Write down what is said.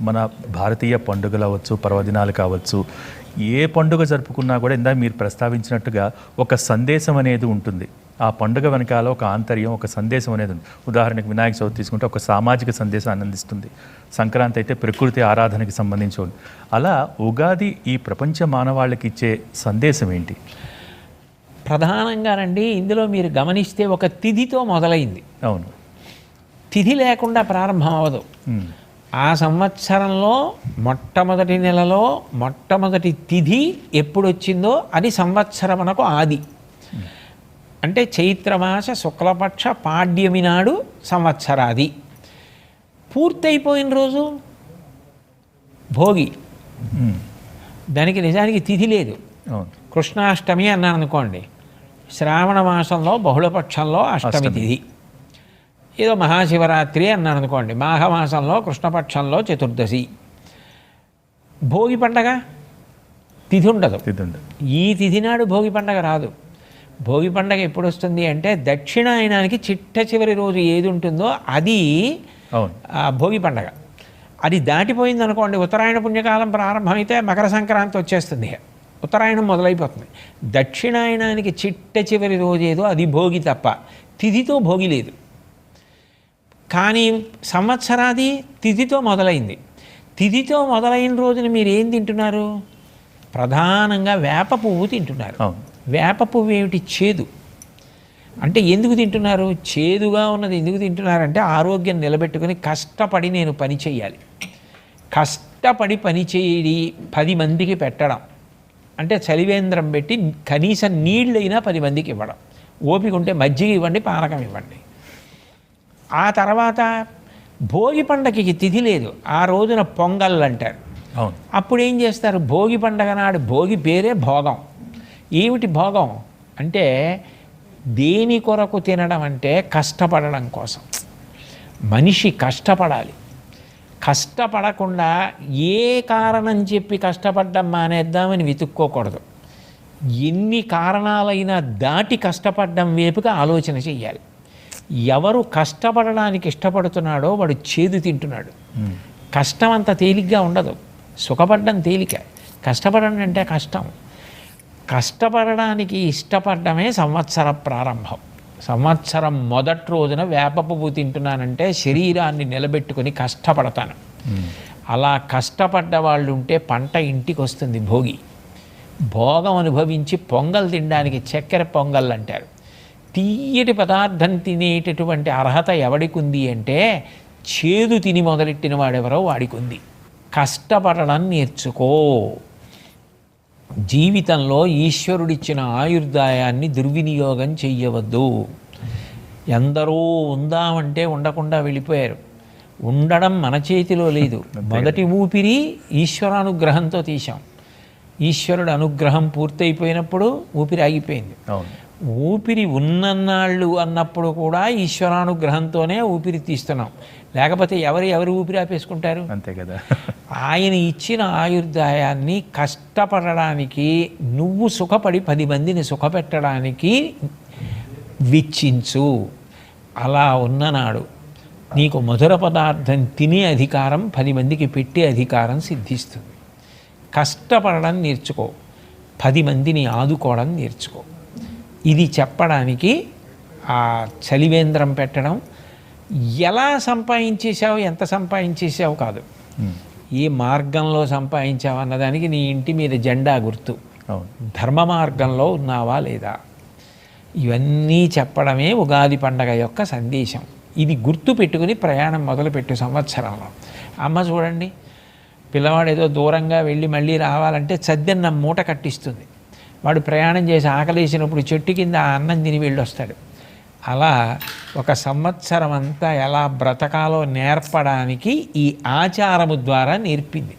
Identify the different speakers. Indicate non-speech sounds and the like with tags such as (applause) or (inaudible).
Speaker 1: మన భారతీయ పండుగలు అవ్వచ్చు పర్వదినాలు కావచ్చు ఏ పండుగ జరుపుకున్నా కూడా ఇందాక మీరు ప్రస్తావించినట్టుగా ఒక సందేశం అనేది ఉంటుంది. ఆ పండుగ వెనకాల ఒక ఆంతర్యం ఒక సందేశం అనేది ఉంది. ఉదాహరణకు వినాయక చవితి తీసుకుంటే ఒక సామాజిక సందేశాన్ని అందిస్తుంది సంక్రాంతి అయితే ప్రకృతి ఆరాధనకి సంబంధించి ఉంది. అలా ఉగాది ఈ ప్రపంచ మానవాళికి ఇచ్చే సందేశం ఏంటి?
Speaker 2: ప్రధానంగానండి ఇందులో మీరు గమనిస్తే ఒక తిథితో మొదలైంది.
Speaker 1: అవును.
Speaker 2: తిథి లేకుండా ప్రారంభం అవ్వదు. ఆ సంవత్సరంలో మొట్టమొదటి నెలలో మొట్టమొదటి తిథి ఎప్పుడు వచ్చిందో అది సంవత్సరమునకు ఆది. అంటే చైత్రమాస శుక్లపక్ష పాడ్యమి నాడు సంవత్సరాది. పూర్తయిపోయిన రోజు భోగి. దానికి నిజానికి తిథి లేదు. కృష్ణాష్టమి అన్నాను అనుకోండి శ్రావణ మాసంలో బహుళపక్షంలో అష్టమి. తిథి. ఏదో మహాశివరాత్రి అన్నాను అనుకోండి. మాఘమాసంలో కృష్ణపక్షంలో చతుర్దశి. భోగి పండగ? తిథి ఉండదు. ఈ తిథి నాడు భోగి పండగ రాదు. భోగి పండగ ఎప్పుడు వస్తుంది అంటే దక్షిణాయనానికి చిట్ట చివరి రోజు ఏది ఉంటుందో అది భోగి పండగ. అది దాటిపోయింది అనుకోండి ఉత్తరాయణ పుణ్యకాలం ప్రారంభమైతే మకర సంక్రాంతి వచ్చేస్తుంది ఉత్తరాయణం మొదలైపోతుంది. దక్షిణాయనానికి చిట్ట చివరి రోజు ఏదో అది భోగి తప్ప. తిథితో భోగి లేదు. కానీ సంవత్సరాది తిథితో మొదలైంది. తిథితో మొదలైన రోజున మీరు ఏం తింటున్నారు? ప్రధానంగా వేప పువ్వు తింటున్నారు. వేప పువ్వు ఏమిటి? చేదు. అంటే ఎందుకు తింటున్నారు? చేదుగా ఉన్నది ఎందుకు తింటున్నారంటే ఆరోగ్యం నిలబెట్టుకుని కష్టపడి నేను పని చేయాలి కష్టపడి పని చేయడి పది మందికి పెట్టడం. అంటే చలివేంద్రం పెట్టి కనీసం నీళ్ళైనా పది మందికి ఇవ్వడం. ఓపిక ఉంటే మజ్జిగ ఇవ్వండి పానకం ఇవ్వండి. ఆ తర్వాత భోగి పండగకి తిథి లేదు. ఆ రోజున పొంగల్ అంటారు.
Speaker 1: అవును.
Speaker 2: అప్పుడు ఏం చేస్తారు? భోగి పండగ నాడు భోగి పేరే భోగం. ఏమిటి భోగం? అంటే దేని కొరకు తినడం అంటే కష్టపడడం కోసం. మనిషి కష్టపడాలి. కష్టపడకుండా ఏ కారణం చెప్పి కష్టపడ్డం మానేద్దామని వెతుక్కోకూడదు. ఎన్ని కారణాలైనా దాటి కష్టపడ్డం వైపుగా ఆలోచన చెయ్యాలి. ఎవరు కష్టపడడానికి ఇష్టపడుతున్నాడో వాడు చేదు తింటున్నాడు. కష్టం అంత తేలిగ్గా ఉండదు. సుఖపడడం తేలిక. కష్టపడడం అంటే కష్టం. కష్టపడడానికి ఇష్టపడమే సంవత్సర ప్రారంభం. సంవత్సరం మొదటి రోజున వేప పువ్వు తింటున్నానంటే శరీరాన్ని నిలబెట్టుకుని కష్టపడతాను. అలా కష్టపడ్డ వాళ్ళు ఉంటే పంట ఇంటికి వస్తుంది భోగి. భోగం అనుభవించి పొంగల్ తినడానికి చక్కెర పొంగల్ అంటారు. తీయటి పదార్థం తినేటటువంటి అర్హత ఎవడికి ఉంది అంటే చేదు తిని మొదలెట్టిన వాడెవరో వాడికి ఉంది కష్టపడడం నేర్చుకో. జీవితంలో ఈశ్వరుడిచ్చిన ఆయుర్దాయాన్ని దుర్వినియోగం చెయ్యవద్దు. ఎందరో ఉందామంటే ఉండకుండా వెళ్ళిపోయారు. ఉండడం మన చేతిలో లేదు. (laughs) మొదటి ఊపిరి ఈశ్వరానుగ్రహంతో తీశాం. ఈశ్వరుడు అనుగ్రహం పూర్తయిపోయినప్పుడు ఊపిరి ఆగిపోయింది.
Speaker 1: అవును.
Speaker 2: ఊపిరి ఉన్నన్నాళ్ళు అన్నప్పుడు కూడా ఈశ్వరానుగ్రహంతోనే ఊపిరి తీస్తున్నాం. లేకపోతే ఎవరు ఎవరు ఊపిరి ఆపేసుకుంటారు?
Speaker 1: అంతే కదా.
Speaker 2: ఆయన ఇచ్చిన ఆయుర్దాయాన్ని కష్టపడడానికి నువ్వు సుఖపడి పది మందిని సుఖపెట్టడానికి విచ్చించు అలా ఉన్ననాడు. నీకు మధుర పదార్థం తినే అధికారం పది మందికి పెట్టే అధికారం సిద్ధిస్తుంది. కష్టపడడం నేర్చుకో. పది మందిని ఆదుకోవడం నేర్చుకో. ఇది చెప్పడానికి ఆ చలివేంద్రం పెట్టడం ఎలా సంపాదించేసావు ఎంత సంపాదించేసావు కాదు. ఏ మార్గంలో సంపాదించావు అన్నదానికి నీ ఇంటి మీద జెండా గుర్తు. ధర్మ మార్గంలో ఉన్నావా లేదా? ఇవన్నీ చెప్పడమే ఉగాది పండగ యొక్క సందేశం. ఇది గుర్తు పెట్టుకుని ప్రయాణం మొదలుపెట్టు సంవత్సరంలో. అమ్మ చూడండి పిల్లవాడు ఏదో దూరంగా వెళ్ళి మళ్ళీ రావాలంటే సద్దెన్న మూట కట్టిస్తుంది. వాడు ప్రయాణం చేసి ఆకలేసినప్పుడు చెట్టు కింద ఆ అన్నం తిని వెళ్ళొస్తాడు. అలా ఒక సంవత్సరం అంతా ఎలా బ్రతకాలో నేర్పడానికి ఈ ఆచారము ద్వారా నేర్పింది.